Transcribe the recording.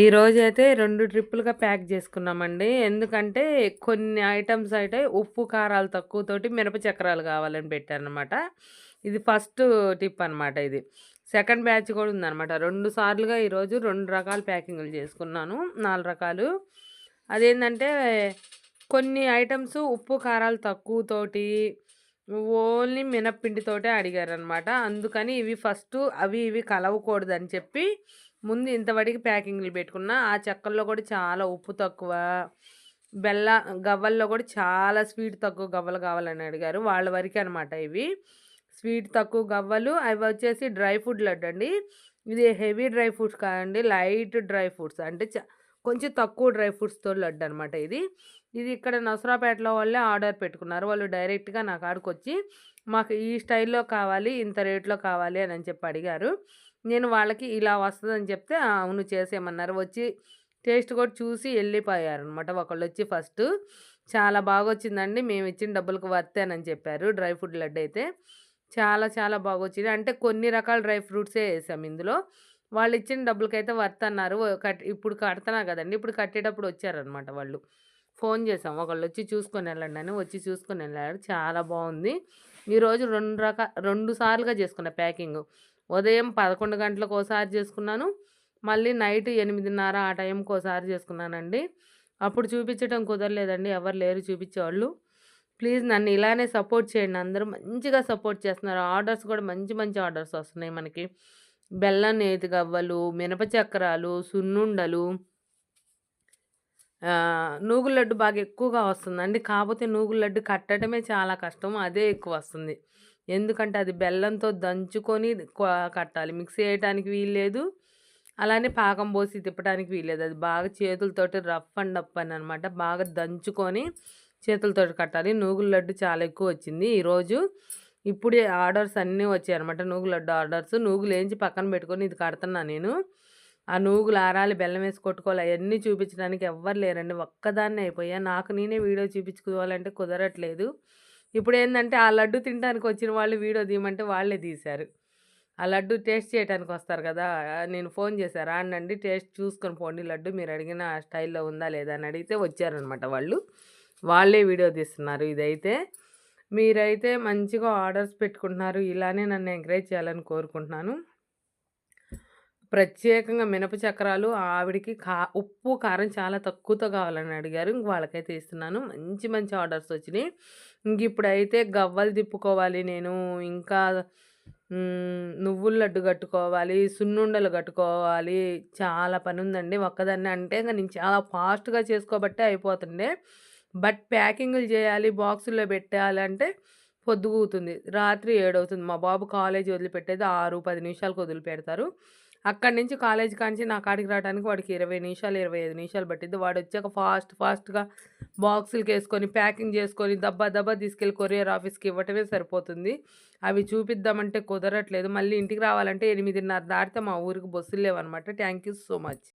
ఈ రోజైతే రెండు ట్రిప్పులుగా ప్యాక్ చేసుకున్నామండి. ఎందుకంటే కొన్ని ఐటమ్స్ అయితే ఉప్పు కారాలు తక్కువతోటి మిరప చక్రాలు కావాలని పెట్టారనమాట ఇది ఫస్ట్ టిప్ అనమాట ఇది. సెకండ్ బ్యాచ్ కూడా ఉందన్నమాట. రెండు సార్లుగా ఈరోజు రెండు రకాల ప్యాకింగ్లు చేసుకున్నాను. నాలుగు రకాలు. అదేంటంటే కొన్ని ఐటమ్స్ ఉప్పు కారాలు తక్కువతోటి ఓన్లీ మినప్పిండితోటే అడిగారనమాట అందుకని ఇవి ఫస్ట్ అవి ఇవి కలవకూడదని చెప్పి ముందు ఇంతవరకు ప్యాకింగ్లు పెట్టుకున్న ఆ చెక్కల్లో కూడా చాలా ఉప్పు తక్కువ బెల్ల గవ్వల్లో కూడా చాలా స్వీట్ తక్కువ గవ్వలు కావాలని అడిగారు. వాళ్ళ వరకు అనమాట ఇవి. స్వీట్ తక్కువ గవ్వలు అవి వచ్చేసి డ్రై ఫ్రూట్ లడ్డు అండి ఇది హెవీ డ్రై ఫ్రూట్స్ కాదండి లైట్ డ్రై ఫ్రూట్స్. అంటే కొంచెం తక్కువ డ్రై ఫ్రూట్స్తో లడ్డు అనమాట ఇది. ఇది ఇక్కడ నసరాపేటలో వాళ్ళే ఆర్డర్ పెట్టుకున్నారు. వాళ్ళు డైరెక్ట్గా నా కాడికి వచ్చి మాకు ఈ స్టైల్లో కావాలి ఇంత రేట్లో కావాలి అని చెప్పి అడిగారు. నేను వాళ్ళకి ఇలా వస్తుందని చెప్తే అవును చేసేయమన్నారు. వచ్చి టేస్ట్ కూడా చూసి వెళ్ళిపోయారు అనమాట ఒకళ్ళు వచ్చి ఫస్ట్ చాలా బాగా వచ్చిందండి మేము ఇచ్చిన డబ్బులకు వర్తేనని చెప్పారు డ్రై ఫ్రూట్ లడ్డు అయితే. చాలా చాలా బాగా వచ్చింది అంటే కొన్ని రకాల డ్రై ఫ్రూట్సే వేసాం ఇందులో. వాళ్ళు ఇచ్చిన డబ్బులకైతే వర్త్ అన్నారు కట్ ఇప్పుడు కడుతున్నా కదండి ఇప్పుడు కట్టేటప్పుడు వచ్చారనమాట వాళ్ళు. ఫోన్ చేసాం. ఒకళ్ళు వచ్చి చూసుకొని వెళ్ళండి అని వచ్చి చూసుకొని వెళ్ళారు. చాలా బాగుంది. ఈరోజు రెండు రకాల రెండు సార్లుగా చేసుకున్న ప్యాకింగ్. ఉదయం పదకొండు గంటలకు ఒకసారి చేసుకున్నాను. మళ్ళీ నైట్ ఎనిమిదిన్నర ఆ టైంకి ఒకసారి చేసుకున్నానండి. అప్పుడు చూపించడం కుదరలేదండి. ఎవరు లేరు చూపించేవాళ్ళు. ప్లీజ్ నన్ను ఇలానే సపోర్ట్ చేయండి. అందరూ మంచిగా సపోర్ట్ చేస్తున్నారు. ఆర్డర్స్ కూడా మంచి మంచి ఆర్డర్స్ వస్తున్నాయి మనకి. బెల్లం నేతి గవ్వలు మినప చక్రాలు సున్నుండలు నూగుల లడ్డు బాగా ఎక్కువగా వస్తుందండి. కాకపోతే నూగుల లడ్డు కట్టడమే చాలా కష్టం అదే ఎక్కువ వస్తుంది. ఎందుకంటే అది బెల్లంతో దంచుకొని కట్టాలి. మిక్స్ చేయడానికి వీల్లేదు అలానే పాకం పోసి తిప్పడానికి వీల్లేదు అది బాగా చేతులతోటి రఫ్ అండ్ అప్ అని అనమాట బాగా దంచుకొని చేతులతోటి కట్టాలి. నూగుల లడ్డు చాలా ఎక్కువ వచ్చింది. ఈరోజు ఇప్పుడే ఆర్డర్స్ అన్నీ వచ్చాయి అనమాట నూగుల లడ్డు ఆర్డర్స్. నూగులు వేయించి పక్కన పెట్టుకొని ఇది కడుతున్నా నేను. ఆ నూగులు ఆరాలి బెల్లం వేసి కొట్టుకోవాలి. అవన్నీ చూపించడానికి ఎవ్వరు లేరండి. ఒక్కదాన్నే అయిపోయా. నాకు నేనే వీడియో చూపించుకోవాలంటే కుదరట్లేదు. ఇప్పుడు ఏంటంటే ఆ లడ్డు తినడానికి వచ్చిన వాళ్ళు వీడియో తీయమంటే వాళ్ళే తీశారు. ఆ లడ్డు టేస్ట్ చేయడానికి వస్తారు కదా. నేను ఫోన్ చేశారు రానండి టేస్ట్ చూసుకొని పోండి. లడ్డు మీరు అడిగిన స్టైల్లో ఉందా లేదా? అని అడిగితే వచ్చారనమాట వాళ్ళు. వాళ్ళే వీడియో తీస్తున్నారు ఇదైతే. మీరైతే మంచిగా ఆర్డర్స్ పెట్టుకుంటున్నారు. ఇలానే నన్ను ఎంకరేజ్ చేయాలని కోరుకుంటున్నాను. ప్రత్యేకంగా మినప చక్రాలు ఆవిడికి కా ఉప్పు కారం చాలా తక్కువతో కావాలని అడిగారు. ఇంక వాళ్ళకైతే ఇస్తున్నాను. మంచి మంచి ఆర్డర్స్ వచ్చినాయి. ఇంక ఇప్పుడైతే గవ్వలు తిప్పుకోవాలి నేను. ఇంకా నువ్వుల లడ్డు కట్టుకోవాలి సున్నుండలు కట్టుకోవాలి. చాలా పని ఉందండి ఒక్కదాన్ని. అంటే ఇంకా నేను చాలా ఫాస్ట్గా చేసుకోబట్టే అయిపోతుండే. బట్ ప్యాకింగ్లు చేయాలి బాక్సుల్లో పెట్టాలి అంటే పొద్దుగుతుంది. రాత్రి ఏడవుతుంది. మా బాబు కాలేజ్ వదిలిపెట్టేది ఆరు పది నిమిషాలకు వదిలిపెడతారు. అక్కడి నుంచి కాలేజ్ కాంచి నా కాడికి రావడానికి వాడికి ఇరవై నిమిషాలు ఇరవై ఐదు నిమిషాలు పట్టింది వాడు వచ్చాక ఫాస్ట్ ఫాస్ట్గా బాక్సులకి వేసుకొని ప్యాకింగ్ చేసుకొని దబ్బా దబ్బా తీసుకెళ్ళి కొరియర్ ఆఫీస్కి ఇవ్వటమే సరిపోతుంది. అవి చూపిద్దామంటే కుదరట్లేదు. మళ్ళీ ఇంటికి రావాలంటే ఎనిమిదిన్నర దాటితే మా ఊరికి బస్సులు లేవన్నమాట. Thank you so much.